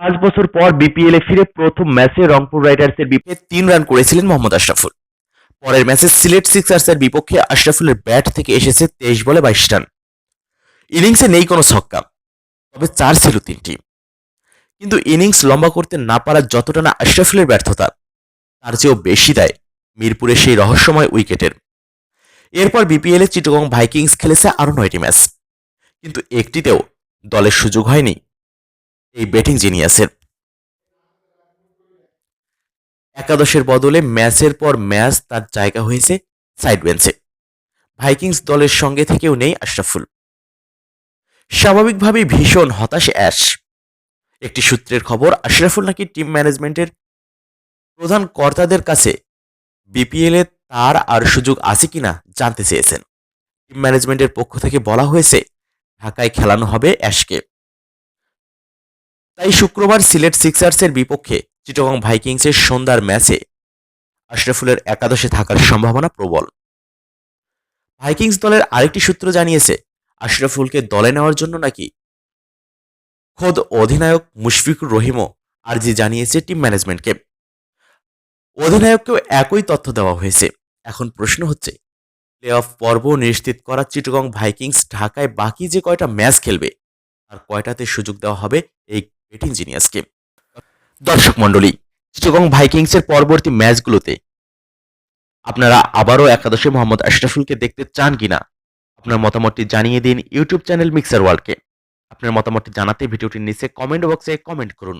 পাঁচ বছর পর বিপিএল এ ফিরে প্রথম ম্যাচে রংপুর রাইডার্সের বিপক্ষে তিন রান করেছিলেন মোহাম্মদ আশরাফুল। পরের ম্যাচে সিলেট সিক্সার্সের বিপক্ষে আশরাফুলের ব্যাট থেকে এসেছে তেইশ বলে বাইশ রান। ইনিংসে নেই কোনো ছক্কা, তবে চার ছিল তিনটি। কিন্তু ইনিংস লম্বা করতে না পারার যতটা না আশরাফুলের ব্যর্থতা, তার চেয়েও বেশি দেয় মিরপুরের সেই রহস্যময় উইকেটের। এরপর বিপিএল এ চিটগং ভাইকিংস খেলেছে আরও নয়টি ম্যাচ, কিন্তু একটিতেও দলের সুযোগ হয়নি এই ব্যাটিং জিনিয়াসের একাদশের বদলে ম্যাচের পর ম্যাচ তার জায়গা হয়েছে সাইড বেঞ্চে ভাইকিংস দলের সঙ্গে থেকেও নেই আশরাফুল। স্বাভাবিকভাবেই ভীষণ হতাশ অ্যাশ। একটি সূত্রের খবর, আশরাফুল নাকি টিম ম্যানেজমেন্টের প্রধান কর্তাদের কাছে বিপিএল তার আর সুযোগ আছে কিনা জানতে চেয়েছেন। টিম ম্যানেজমেন্টের পক্ষ থেকে বলা হয়েছে, ঢাকায় খেলানো হবে অ্যাশকে। তাই শুক্রবার সিলেট সিক্সার্সের বিপক্ষে চিটগং ভাইকিংসের সন্ধ্যার ম্যাচে আশরাফুলের একাদশে থাকার সম্ভাবনা প্রবল। ভাইকিংস দলের আরেকটি সূত্র জানিয়েছে, আশরাফুলকে দলে নেওয়ার জন্য নাকি খোদ অধিনায়ক মুশফিকুর রহিমও আর্জি জানিয়েছে টিম ম্যানেজমেন্টকে। অধিনায়ককেও একই তথ্য দেওয়া হয়েছে। এখন প্রশ্ন হচ্ছে প্লে অফ পর্ব নিশ্চিত করা চিটগং ভাইকিংস ঢাকায় বাকি যে কয়টা ম্যাচ খেলবে, আর কয়টাতে সুযোগ দেওয়া হবে, এই ব্যাটিং জিনিয়াসকে দর্শক মণ্ডলী, চিটগং ভাইকিংসের পরবর্তী ম্যাচগুলোতে আপনারা আবারও একাদশে মোহাম্মদ আশরাফুলকে দেখতে চান কিনা, আপনার মতামতটি জানিয়ে দিন ইউটিউব চ্যানেল মিক্সার ওয়ার্ল্ডকে আপনার মতামতটি জানাতে ভিডিওটির নিচে কমেন্ট বক্সে কমেন্ট করুন।